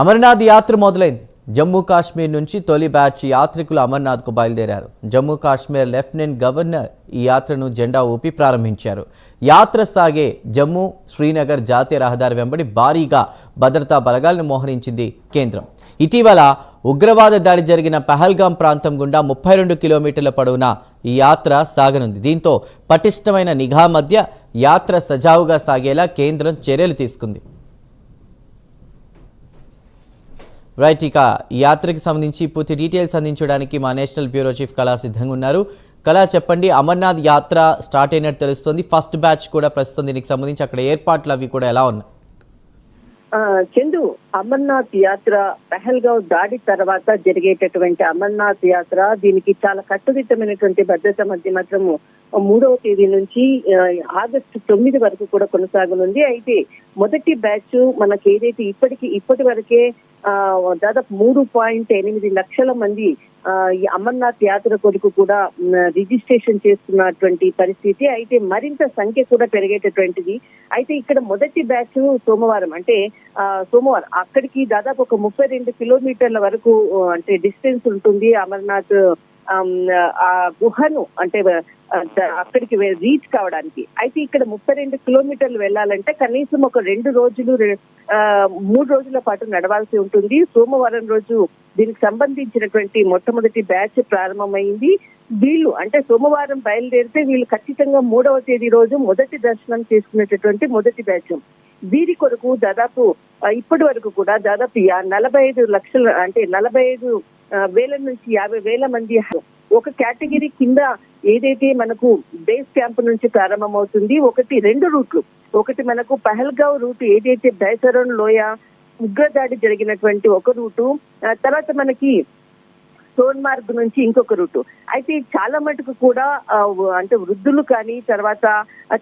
అమర్నాథ్ యాత్ర మొదలైంది. జమ్మూ కాశ్మీర్ నుంచి తొలి బ్యాచ్ యాత్రికులు అమర్నాథ్కు బయలుదేరారు. జమ్మూ కాశ్మీర్ లెఫ్టినెంట్ గవర్నర్ ఈ యాత్రను జెండా ఊపి ప్రారంభించారు. యాత్ర సాగే జమ్మూ శ్రీనగర్ జాతీయ రహదారి వెంబడి భారీగా భద్రతా బలగాలను మోహరించింది కేంద్రం. ఇటీవల ఉగ్రవాద దాడి జరిగిన పహల్గాం ప్రాంతం గుండా ముప్పై రెండు కిలోమీటర్ల పొడవున ఈ యాత్ర సాగనుంది. దీంతో పటిష్టమైన నిఘా మధ్య యాత్ర సజావుగా సాగేలా కేంద్రం చర్యలు తీసుకుంది. రైట్ ఇక యాత్రకు సంబంధించి పూర్తి డీటెయిల్స్ అందించడానికి మా నేషనల్ బ్యూరో చీఫ్ కళా సిద్ధంగా ఉన్నారు. కళా చెప్పండి అమర్నాథ్ యాత్ర స్టార్ట్ అయినట్టు తెలుస్తుంది. ఫస్ట్ బ్యాచ్ కూడా ప్రస్తుతం దీనికి సంబంధించి అక్కడ ఏర్పాట్లు అవి కూడా ఎలా ఉన్నాయి? చందు అమర్నాథ్ యాత్ర పెహల్గావ్ దాడి తర్వాత జరిగేటటువంటి అమర్నాథ్ యాత్ర దీనికి చాలా కట్టుదిట్టమైనటువంటి భద్రత మధ్య మాత్రము మూడవ తేదీ నుంచి ఆగస్టు తొమ్మిది వరకు కూడా కొనసాగనుంది. అయితే మొదటి బ్యాచ్ మనకి ఏదైతే ఇప్పటికి ఇప్పటి వరకే ఆ, దాదాపు మూడు పాయింట్ ఎనిమిది లక్షల మంది ఆ, ఈ అమర్నాథ్ యాత్ర కొరకు కూడా రిజిస్ట్రేషన్ చేస్తున్నటువంటి పరిస్థితి. అయితే మరింత సంఖ్య కూడా పెరిగేటటువంటిది. అయితే ఇక్కడ మొదటి బ్యాచ్ సోమవారం అంటే ఆ, సోమవారం అక్కడికి దాదాపు ఒక ముప్పై రెండు కిలోమీటర్ల వరకు అంటే డిస్టెన్స్ ఉంటుంది అమర్నాథ్ Um, ఆ గుహను అంటే అక్కడికి రీచ్ కావడానికి. అయితే ఇక్కడ ముప్పై రెండు కిలోమీటర్లు వెళ్ళాలంటే కనీసం ఒక రెండు రోజులు ఆ, మూడు రోజుల పాటు నడవాల్సి ఉంటుంది. సోమవారం రోజు దీనికి సంబంధించినటువంటి మొట్టమొదటి బ్యాచ్ ప్రారంభమైంది. వీళ్ళు అంటే సోమవారం బయలుదేరితే వీళ్ళు ఖచ్చితంగా మూడవ తేదీ రోజు మొదటి దర్శనం చేసుకునేటటువంటి మొదటి బ్యాచ్. వీరి కొరకు దాదాపు ఇప్పటి వరకు కూడా దాదాపు యా- నలభై ఐదు లక్షల అంటే నలభై ఐదు వేల నుంచి యాభై వేల మంది ఒక కేటగిరీ కింద ఏదైతే మనకు బేస్ క్యాంప్ నుంచి ప్రారంభమవుతుంది ఒకటి రెండు రూట్లు. ఒకటి మనకు పహల్గావ్ రూట్ ఏదైతే బైసరన్ లోయ ఉగ్రదాడి జరిగినటువంటి ఒక రూటు తర్వాత మనకి సోన్మార్గ్ నుంచి ఇంకొక రూటు. అయితే చాలా మటుకు కూడా అంటే వృద్ధులు కానీ తర్వాత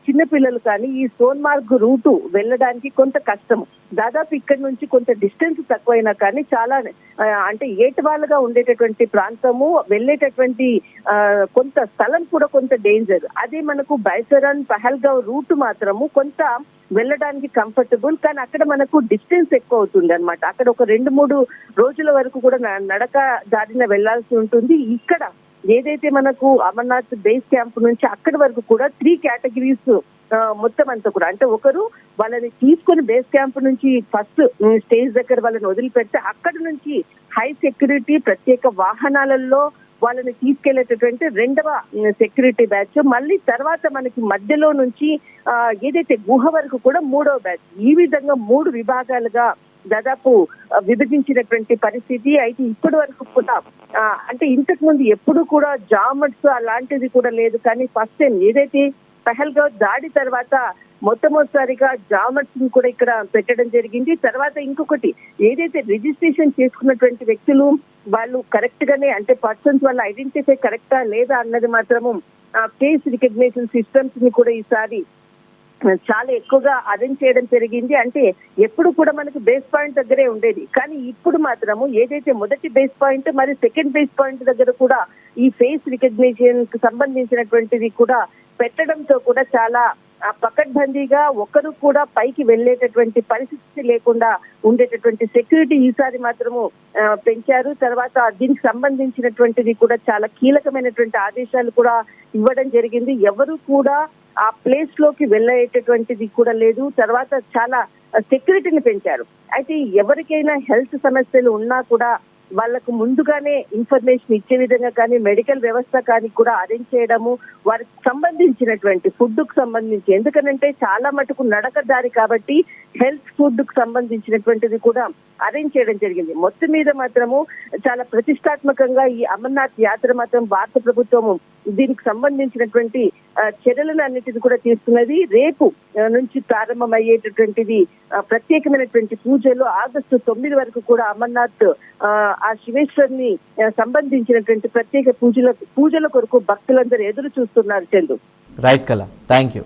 చిన్నపిల్లలు కానీ ఈ సోన్మార్గ్ రూటు వెళ్ళడానికి కొంత కష్టం దాదాపు ఇక్కడ నుంచి కొంత డిస్టెన్స్ తక్కువైనా కానీ చాలా అంటే ఏటవాలుగా ఉండేటటువంటి ప్రాంతము వెళ్ళేటటువంటి ఆ, కొంత స్థలం కూడా కొంత డేంజర్. అదే మనకు బైసరాన్ పహల్గావ్ రూట్ మాత్రము కొంత వెళ్ళడానికి కంఫర్టబుల్ కానీ అక్కడ మనకు డిస్టెన్స్ ఎక్కువ అవుతుంది అనమాట అక్కడ ఒక రెండు మూడు రోజుల వరకు కూడా న- నడక దారిన వెళ్ళాల్సి ఉంటుంది. ఇక్కడ ఏదైతే మనకు అమర్నాథ్ బేస్ క్యాంప్ నుంచి అక్కడి వరకు కూడా త్రీ కేటగిరీస్ మొత్తం అంతా కూడా అంటే ఒకరు వాళ్ళని తీసుకొని బేస్ క్యాంప్ నుంచి ఫస్ట్ స్టేజ్ దగ్గర వాళ్ళని వదిలిపెడితే అక్కడి నుంచి హై సెక్యూరిటీ ప్రత్యేక వాహనాలలో వాళ్ళని తీసుకెళ్ళేటటువంటి రెండవ సెక్యూరిటీ బ్యాచ్ మళ్ళీ తర్వాత మనకి మధ్యలో నుంచి ఆ, ఏదైతే గుహ వరకు కూడా మూడవ బ్యాచ్ ఈ విధంగా మూడు విభాగాలుగా దాదాపు విభజించినటువంటి పరిస్థితి. అయితే ఇప్పటి వరకు కూడా అంటే ఇంతకు ముందు ఎప్పుడు కూడా జామట్స్ అలాంటిది కూడా లేదు. కానీ ఫస్ట్ టైం ఏదైతే పెహల్గా దాడి తర్వాత మొట్టమొదటిసారిగా జామర్స్ కూడా ఇక్కడ పెట్టడం జరిగింది. తర్వాత ఇంకొకటి ఏదైతే రిజిస్ట్రేషన్ చేసుకున్నటువంటి వ్యక్తులు వాళ్ళు కరెక్ట్ గానే అంటే పర్సన్స్ వాళ్ళ ఐడెంటిఫై కరెక్టా లేదా అన్నది మాత్రము ఫేస్ రికగ్నేషన్ సిస్టమ్స్ని కూడా ఈసారి చాలా ఎక్కువగా అరేంజ్ చేయడం జరిగింది. అంటే ఎప్పుడు కూడా మనకు బేస్ పాయింట్ దగ్గరే ఉండేది. కానీ ఇప్పుడు మాత్రము ఏదైతే మొదటి బేస్ పాయింట్ మరి సెకండ్ బేస్ పాయింట్ దగ్గర కూడా ఈ ఫేస్ రికగ్నిషన్కి సంబంధించినటువంటిది కూడా పెట్టడంతో కూడా చాలా పకడ్బందీగా ఒకరు కూడా పైకి వెళ్ళేటటువంటి పరిస్థితి లేకుండా ఉండేటటువంటి సెక్యూరిటీ ఈసారి మాత్రము పెంచారు. తర్వాత దీనికి సంబంధించినటువంటిది కూడా చాలా కీలకమైనటువంటి ఆదేశాలు కూడా ఇవ్వడం జరిగింది. ఎవరు కూడా ఆ ప్లేస్లోకి వెళ్ళేటటువంటిది కూడా లేదు. తర్వాత చాలా సెక్యూరిటీని పెంచారు. అయితే ఎవరికైనా హెల్త్ సమస్యలు ఉన్నా కూడా వాళ్ళకు ముందుగానే ఇన్ఫర్మేషన్ ఇచ్చే విధంగా కానీ మెడికల్ వ్యవస్థ కానీ కూడా అరేంజ్ చేయడము వారికి సంబంధించినటువంటి ఫుడ్కు సంబంధించి. ఎందుకనంటే చాలా మటుకు నడక దారి కాబట్టి హెల్త్ ఫుడ్కు సంబంధించినటువంటిది కూడా అరేంజ్ చేయడం జరిగింది. మొత్తం మీద మాత్రము చాలా ప్రతిష్టాత్మకంగా ఈ అమర్నాథ్ యాత్ర మాత్రం భారత ప్రభుత్వము దీనికి సంబంధించినటువంటి చర్యలను అన్నిటిని కూడా తీసుకున్నది. రేపు నుంచి ప్రారంభమయ్యేటటువంటిది ప్రత్యేకమైనటువంటి పూజలు ఆగస్టు తొమ్మిది వరకు కూడా అమర్నాథ్ ఆ, శివేశ్వరిని సంబంధించినటువంటి ప్రత్యేక పూజల పూజల కొరకు భక్తులందరూ ఎదురు చూస్తున్నారు చందు. రైట్ కళ. Thank you.